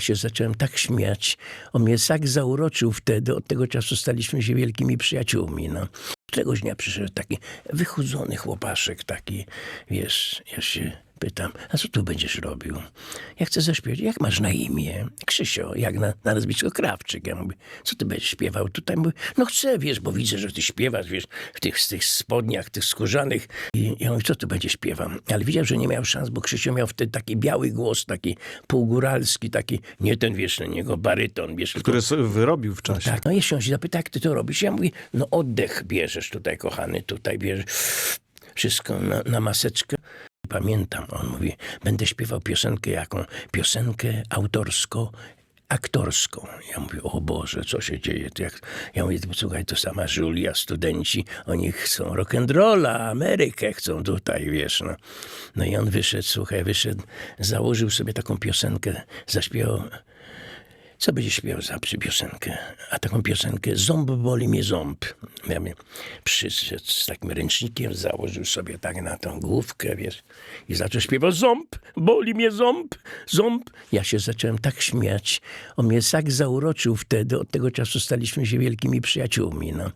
Się zacząłem tak śmiać. On mnie tak zauroczył wtedy. Od tego czasu staliśmy się wielkimi przyjaciółmi. No. Któregoś dnia przyszedł taki wychudzony chłopaszek, taki, wiesz, ja się pytam, a co tu będziesz robił? Ja chcę zaśpiewać. Jak masz na imię? Krzysio, jak na, na nazwisko Krawczyk. Ja mówię, co ty będziesz śpiewał? Tutaj mówię, no chcę, wiesz, bo widzę, że ty śpiewasz, wiesz, w tych, w tych spodniach, tych skórzanych. I ja mówię, co tu będzie śpiewał? Ale widział, że nie miał szans, bo Krzysio miał wtedy taki biały głos, taki półgóralski, taki, nie ten, wiesz, na niego baryton, wiesz, tylko Które sobie wyrobił w czasie. tak, no jeśli on się zapyta, jak ty to robisz, ja mówię, no oddech bierzesz tutaj, kochany, tutaj bierzesz wszystko na, na maseczkę. Pamiętam, on mówi, będę śpiewał piosenkę jaką? Piosenkę autorsko aktorską. Ja mówię, o Boże, co się dzieje? To Jak... Ja mówię, słuchaj, to sama Julia, studenci, oni chcą rock'n'rolla, Amerykę chcą tutaj, wiesz, no. No i on wyszedł, słuchaj, wyszedł, założył sobie taką piosenkę, zaśpiewał co będzie śpiewał za piosenkę? A taką piosenkę Ząb boli mnie ząb. Ja mnie przyszedł z takim ręcznikiem, założył sobie tak na tą główkę, wiesz, i zaczął śpiewać Ząb, boli mnie ząb, ząb. Ja się zacząłem tak śmiać. On mnie tak zauroczył wtedy. Od tego czasu staliśmy się wielkimi przyjaciółmi, no.